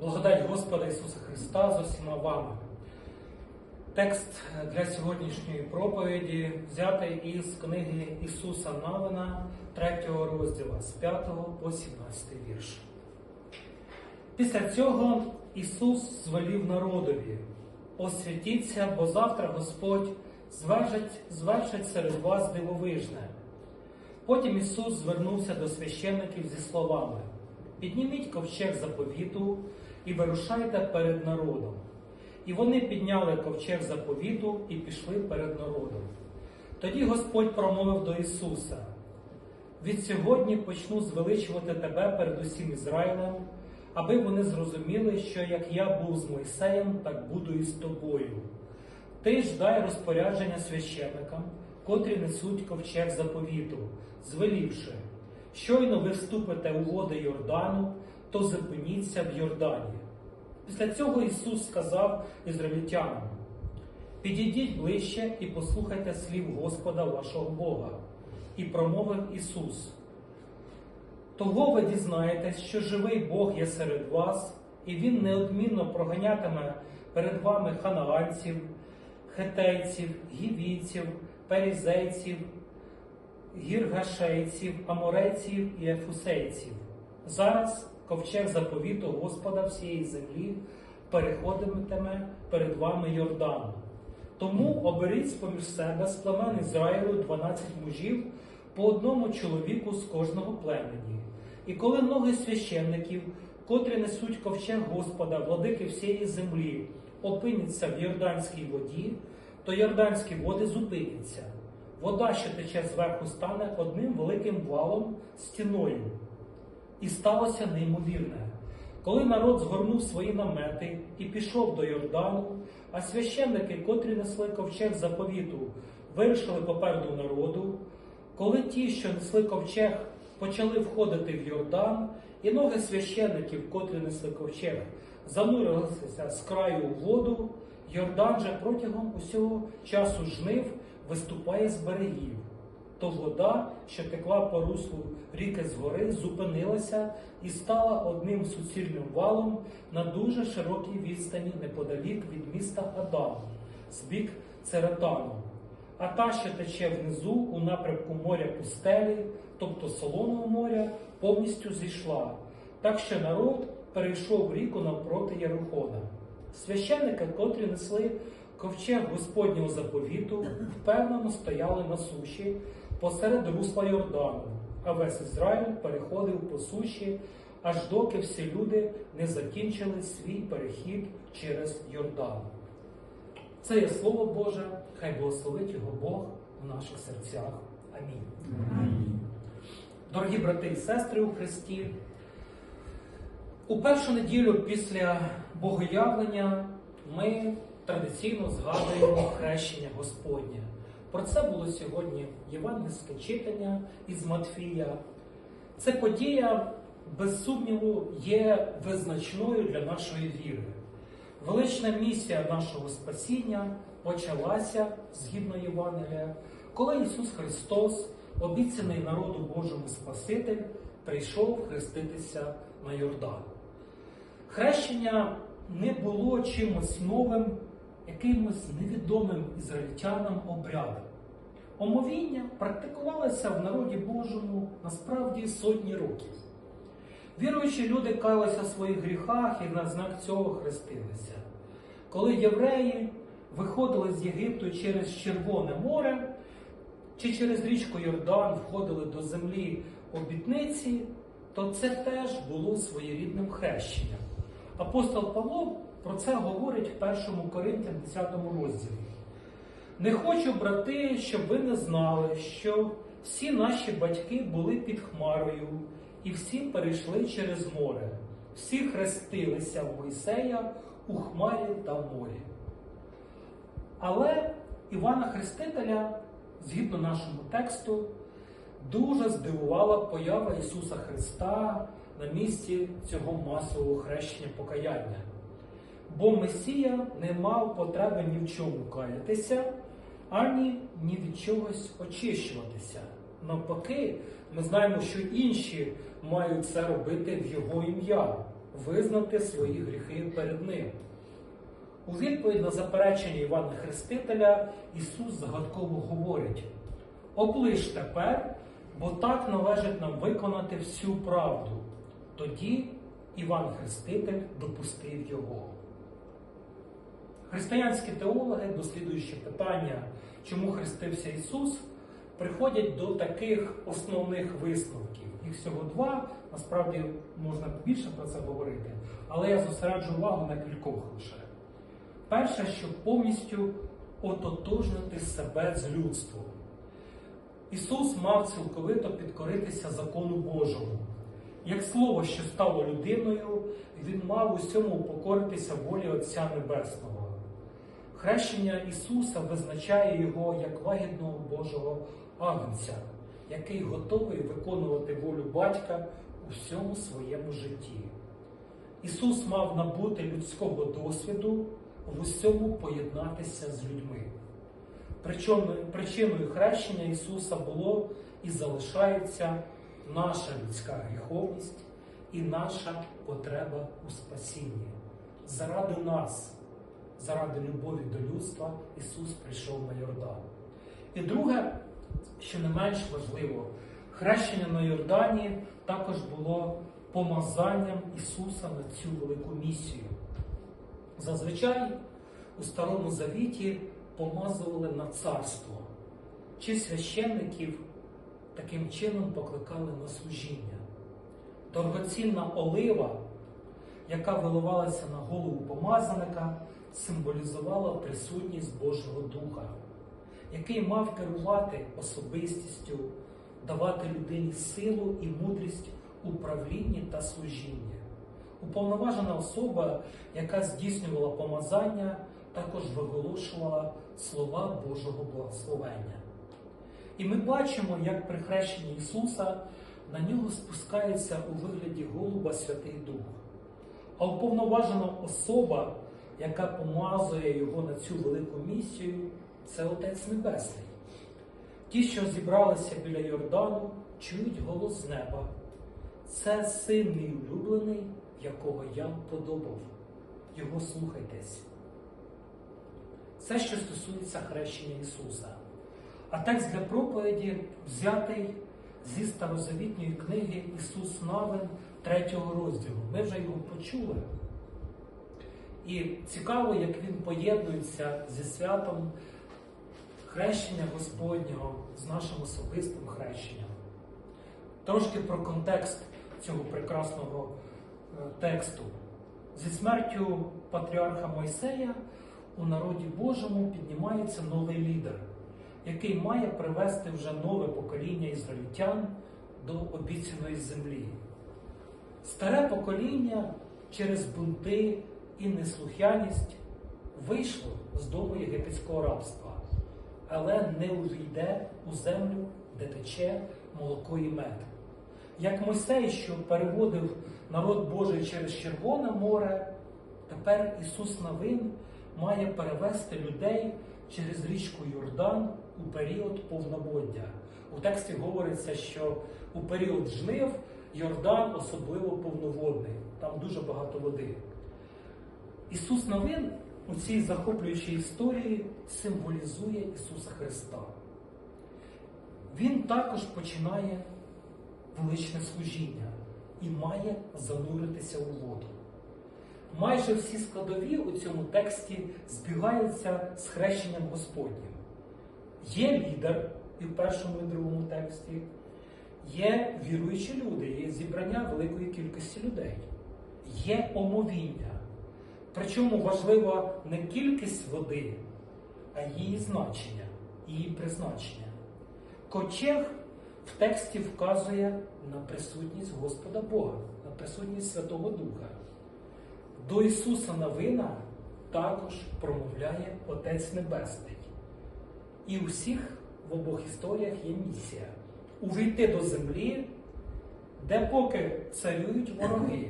Благодать Господа Ісуса Христа з усіма вами. Текст для сьогоднішньої проповіді взятий із книги Ісуса Навина, 3 розділу з 5 по 17 вірш. Після цього Ісус звелів народові: освятіться, бо завтра Господь звершить, звершить серед вас дивовижне. Потім Ісус звернувся до священників зі словами: Підніміть ковчег заповіту і вирушайте перед народом. І вони підняли ковчег заповіту і пішли перед народом. Тоді Господь промовив до Ісуса: Від сьогодні почну звеличувати тебе перед усім Ізраїлем, аби вони зрозуміли, що як я був з Мойсеєм, так буду і з тобою. Ти ж дай розпорядження священникам, котрі несуть ковчег заповіту, звелівши, щойно ви вступите у води Йордану, то зупиніться в Йордані. Після цього Ісус сказав ізраїльтянам: Підійдіть ближче і послухайте слів Господа вашого Бога. І промовив Ісус. Того ви дізнаєтесь, що живий Бог є серед вас, і Він неодмінно проганятиме перед вами ханаанців, хетейців, гівійців, перізейців, гіргашейців, аморейців і ефусейців. Зараз ковчег заповіту Господа всієї землі переходитиме перед вами Йордан. Тому оберіть з-поміж себе з племен Ізраїлю 12 мужів по одному чоловіку з кожного племені. І коли ноги священників, котрі несуть ковчег Господа, владики всієї землі, опиняться в Йорданській воді, то Йорданські води зупиняться. Вода, що тече зверху, стане одним великим валом стіною. І сталося неймовірне. Коли народ згорнув свої намети і пішов до Йордану, а священники, котрі несли ковчег заповіту, вирішили попереду народу, коли ті, що несли ковчег, почали входити в Йордан, і ноги священників, котрі несли ковчег, занурилися з краю у воду, Йордан же протягом усього часу жнив виступає з берегів то вода, що текла по руслу ріки згори, зупинилася і стала одним суцільним валом на дуже широкій відстані неподалік від міста Адам, з бік Церетану. А та, що тече внизу у напрямку моря пустелі, тобто Солоного моря, повністю зійшла, так що народ перейшов ріку навпроти Єрихона. Священники, котрі несли ковчег Господнього заповіту, впевнено стояли на суші посеред русла Йордану, а весь Ізраїль переходив по суші, аж доки всі люди не закінчили свій перехід через Йордан. Це є Слово Боже, хай благословить його Бог в наших серцях. Амінь. Амінь. Дорогі брати і сестри у Христі, у першу неділю після Богоявлення ми традиційно згадуємо хрещення Господнє. Про це було сьогодні євангельське читання із Матфія. Це подія, без сумніву, є визначною для нашої віри. Велична місія нашого спасіння почалася згідно Євангелія, коли Ісус Христос, обіцяний народу Божому Спаситель, прийшов хреститися на Йордан. Хрещення не було чимось новим, якимось невідомим ізраїльтянам обрядом. Омовіння практикувалося в народі Божому насправді сотні років. Віруючі люди калися в своїх гріхах і на знак цього хрестилися. Коли євреї виходили з Єгипту через Червоне море чи через річку Йордан входили до землі обітниці, то це теж було своєрідним хрещенням. Апостол Павло про це говорить в 1 Коринтям 10 розділі. Не хочу, брати, щоб ви не знали, що всі наші батьки були під Хмарою, і всі перейшли через море, всі хрестилися в Мойсея у Хмарі та в морі. Але Івана Хрестителя, згідно нашому тексту, дуже здивувала поява Ісуса Христа на місці цього масового хрещення покаяння. Бо Месія не мав потреби ні в чому каятися, ані ні від чогось очищуватися. Навпаки, ми знаємо, що інші мають це робити в Його ім'я. визнати свої гріхи перед ним. У відповідь на заперечення Івана Хрестителя Ісус загадково говорить: оближ тепер, бо так належить нам виконати всю правду. Тоді Іван Хреститель допустив його. Християнські теологи, досліджуючи питання, чому хрестився Ісус, приходять до таких основних висновків. Їх всього два, насправді можна більше про це говорити, але я зосереджу увагу на кількох лише. Перше, щоб повністю ототожнити себе з людством. Ісус мав цілковито підкоритися закону Божому. Як слово, що стало людиною, він мав усьому покоритися волі Отця Небесного. Хрещення Ісуса визначає Його як лагідного Божого агнця, який готовий виконувати волю батька у всьому своєму житті. Ісус мав набути людського досвіду в усьому поєднатися з людьми. Причиною хрещення Ісуса було і залишається наша людська гріховність і наша потреба у спасінні. Заради нас, заради любові до людства, Ісус прийшов на Йордан. І друге, що не менш важливо, хрещення на Йордані також було помазанням Ісуса на цю велику місію. Зазвичай у Старому Завіті помазували на царство, чи священників таким чином покликали на служіння. Дорогоцінна олива, яка виливалася на голову помазаника, символізувала присутність Божого Духа, який мав керувати особистістю, давати людині силу і мудрість у правлінні та служінні. Уповноважена особа, яка здійснювала помазання, також виголошувала слова Божого благословення. І ми бачимо, як при хрещенні Ісуса на нього спускається у вигляді голуба Святий Дух. А уповноважена особа, яка помазує його на цю велику місію, це Отець Небесний. Ті, що зібралися біля Йордану, чують голос з неба. Це син мій улюблений, якого я подобав. Його слухайтесь. Це, що стосується хрещення Ісуса. А текст для проповіді взятий зі старозавітньої книги Ісус Навин третього розділу. Ми вже його почули. І цікаво, як він поєднується зі святом хрещення Господнього з нашим особистим хрещенням. Трошки про контекст цього прекрасного е, тексту. Зі смертю патріарха Мойсея у народі Божому піднімається новий лідер, який має привести вже нове покоління ізраїльтян до обіцяної землі. Старе покоління через бунти і неслухняність вийшло з дому єгипетського рабства, але не увійде у землю, де тече молоко і мед. Як Мойсей, що переводив народ Божий через Червоне море, тепер Ісус Навин має перевести людей через річку Йордан у період повнободдя. У тексті говориться, що у період жнив Йордан особливо повноводний, там дуже багато води. Ісус Новин у цій захоплюючій історії символізує Ісуса Христа. Він також починає величне служіння і має зануритися у воду. Майже всі складові у цьому тексті збігаються з хрещенням Господнім. Є лідер і в першому і другому тексті, є віруючі люди, є зібрання великої кількості людей, є омовіння. Причому важлива не кількість води, а її значення, її призначення. Ковчег в тексті вказує на присутність Господа Бога, на присутність Святого Духа. До Ісуса Новина також промовляє Отець Небесний. І у всіх в обох історіях є місія увійти до землі, де поки царюють вороги,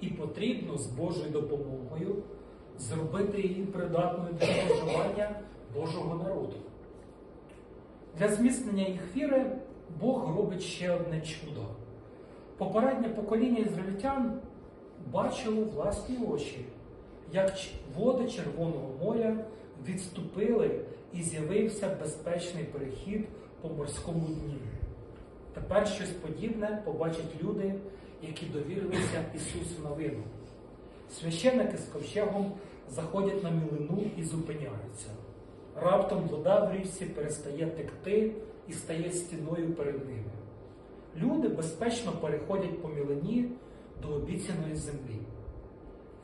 і потрібно з Божою допомогою зробити її придатною для проживання Божого народу. Для зміцнення їх віри Бог робить ще одне чудо. Попереднє покоління ізраїльтян бачило власні очі, як води Червоного моря відступили і з'явився безпечний перехід по морському дні. Тепер щось подібне побачать люди, які довірилися Ісусу на вину. Священники з ковчегом заходять на мілину і зупиняються. Раптом вода в річці перестає текти і стає стіною перед ними. Люди безпечно переходять по мілині до обіцяної землі.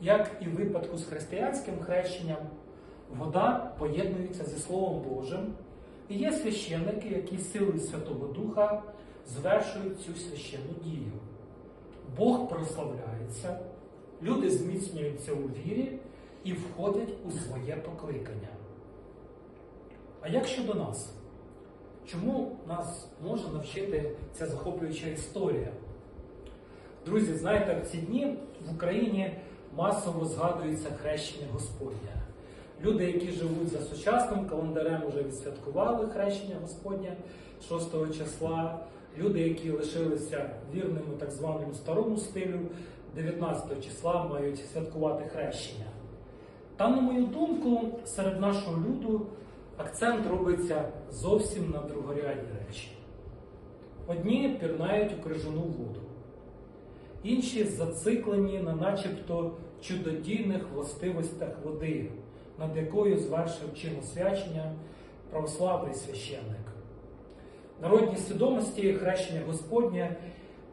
Як і в випадку з християнським хрещенням, вода поєднується зі Словом Божим, і є священники, які силою Святого Духа звершують цю священну дію. Бог прославляється, люди зміцнюються у вірі і входять у своє покликання. А як щодо нас? Чому нас може навчити ця захоплююча історія? Друзі, знаєте, в ці дні в Україні масово згадується хрещення Господня. Люди, які живуть за сучасним календарем, вже відсвяткували хрещення Господня 6 числа. Люди, які лишилися вірними так званому старому стилю, 19 числа мають святкувати хрещення. Та, на мою думку, серед нашого люду акцент робиться зовсім на другорядні речі. Одні пірнають у крижану воду, інші зациклені на начебто чудодійних властивостях води, над якою звершив чин освячення православний священник. Народній свідомості хрещення Господнє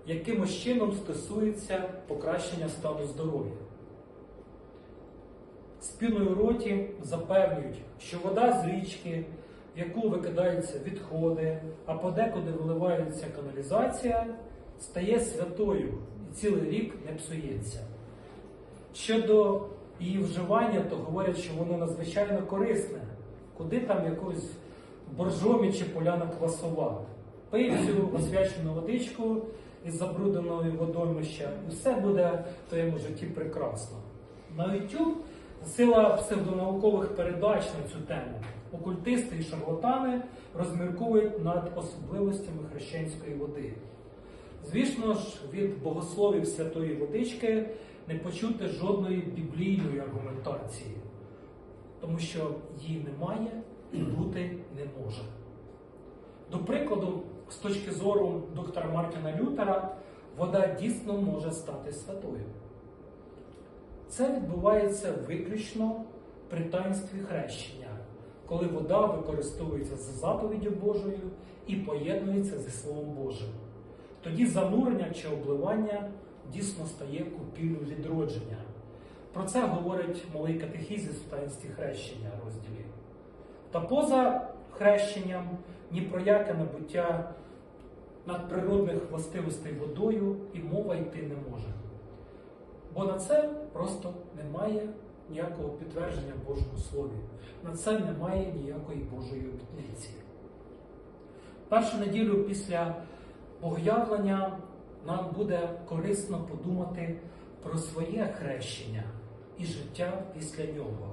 якимось чином стосується покращення стану здоров'я. Спіною роті запевнюють, що вода з річки, в яку викидаються відходи, а подекуди виливається каналізація, стає святою і цілий рік не псується. Щодо її вживання, то говорять, що воно надзвичайно корисне. Куди там якусь боржомі чи поляна квасова. Пий цю освячену водичку із забрудненої водоймища, і все буде в твоєму житті прекрасно. На YouTube сила псевдонаукових передач на цю тему. Окультисти і шарлатани розмірковують над особливостями хрещенської води. Звісно ж, від богословів святої водички не почути жодної біблійної аргументації, тому що її немає і бути не може. До прикладу, з точки зору доктора Мартіна Лютера, вода дійсно може стати святою. Це відбувається виключно при таїнстві хрещення, коли вода використовується за заповіддю Божою і поєднується зі Словом Божим. Тоді занурення чи обливання дійсно стає купіллю відродження. Про це говорить малий катехізис в таїнстві хрещення розділі. Та поза хрещенням ні про яке набуття надприродних властивостей водою і мова йти не може. Бо на це просто немає ніякого підтвердження Божому Слові. На це немає ніякої Божої обітниці. Першу неділю після Богоявлення нам буде корисно подумати про своє хрещення і життя після нього.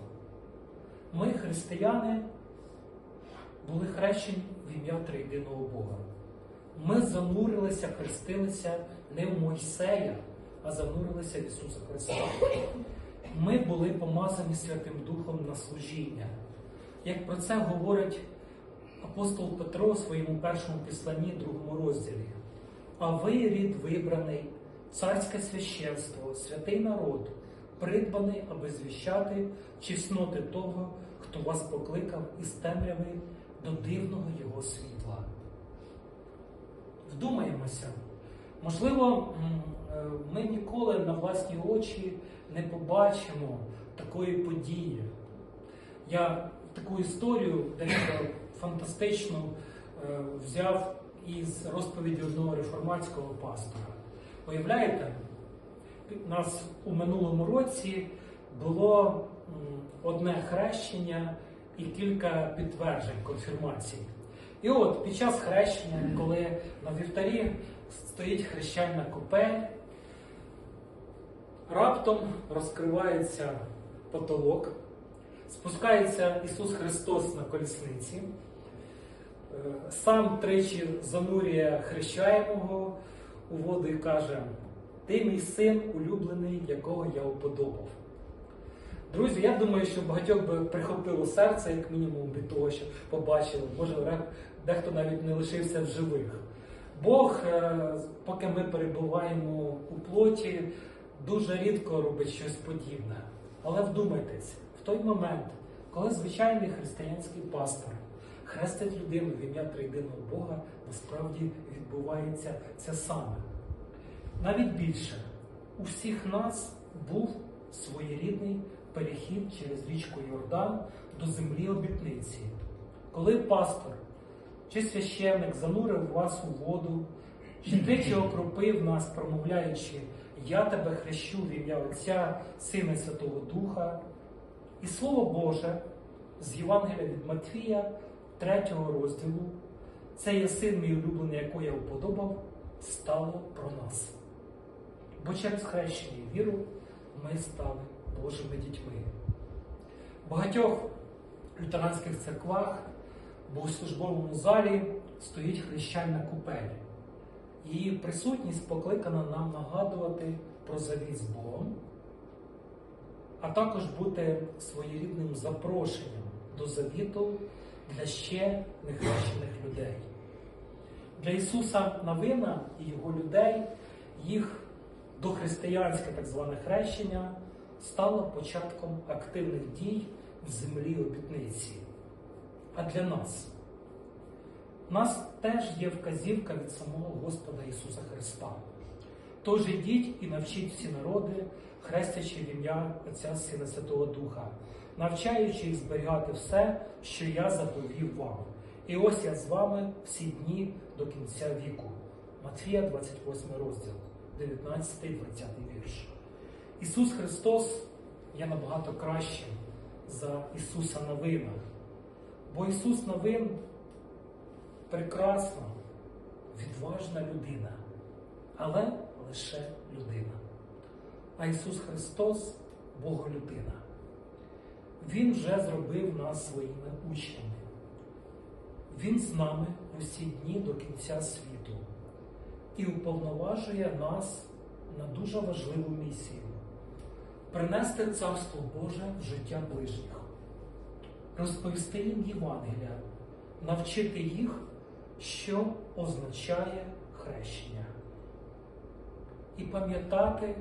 Ми, християни, були хрещені в ім'я Триєдиного Бога. Ми занурилися, хрестилися не в Мойсея, а занурилися в Ісуса Христа. Ми були помазані Святим Духом на служіння. Як про це говорить апостол Петро у своєму першому післанні, другому розділі. А ви, рід вибраний, царське священство, святий народ, придбаний, аби звіщати чесноти того, хто вас покликав із темряви до дивного Його світла. Вдумаємося, можливо, е, ми ніколи на власні очі не побачимо такої події. Я таку історію дещо фантастичну е, взяв із розповіді одного реформатського пастора. Уявляєте, нас у минулому році було одне хрещення і кілька підтверджень конфірмації. І от під час хрещення, коли на вівтарі стоїть хрещальна купель, раптом розкривається потолок, спускається Ісус Христос на колісниці, е, сам тричі занурює хрещаємого у воду і каже: ти мій син улюблений, якого я уподобав. Друзі, я думаю, що багатьох би прихопило серце, як мінімум, від того, що побачили. Може, дехто навіть не лишився в живих. Бог, е, поки ми перебуваємо у плоті, дуже рідко робить щось подібне. Але вдумайтесь, в той момент, коли звичайний християнський пастор хрестить людину в ім'я триєдиного Бога, насправді відбувається це саме. Навіть більше, у всіх нас був своєрідний перехід через річку Йордан до землі обітниці. Коли пастор чи священник занурив вас у воду, чи тричі окропив нас, промовляючи, я тебе хрещу в ім'я Отця, Сина Святого Духа, і Слово Боже з Євангелія від Матвія, 3 розділу, це є син мій улюблений, якого я уподобав, стало про нас. Бо через хрещення і віру ми стали Божими дітьми. В багатьох лютеранських церквах в богослужбовому залі стоїть хрещальна купель. Її присутність покликана нам нагадувати про завіт з Богом, а також бути своєрідним запрошенням до завіту для ще нехрещених людей. Для Ісуса Навина і його людей їх дохристиянське так зване хрещення стало початком активних дій в землі обітниці. А для нас нас теж є вказівка від самого Господа Ісуса Христа. Тож ідіть і навчіть всі народи, хрестячи в ім'я Отця Сина Святого Духа, навчаючи їх зберігати все, що я заповів вам. І ось я з вами всі дні до кінця віку. Матфія, 28 розділ, 19-20 вірш. Ісус Христос є набагато кращим за Ісуса Новина. Бо Ісус Новин прекрасна, відважна людина, але лише людина. А Ісус Христос Боголюдина. Він вже зробив нас своїми учнями. Він з нами в усі дні до кінця світу і уповноважує нас на дуже важливу місію принести Царство Боже в життя ближніх, розповісти їм Євангелія, навчити їх, що означає хрещення. І пам'ятати,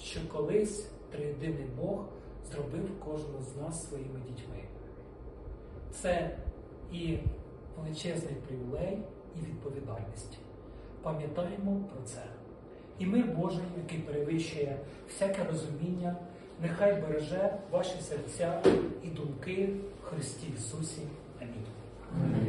що колись триєдиний Бог зробив кожного з нас своїми дітьми. Це і величезний привілей, і відповідальність. Пам'ятаємо про це. І мир Божий, який перевищує всяке розуміння, нехай береже ваші серця і думки в Христі Ісусі. Амінь.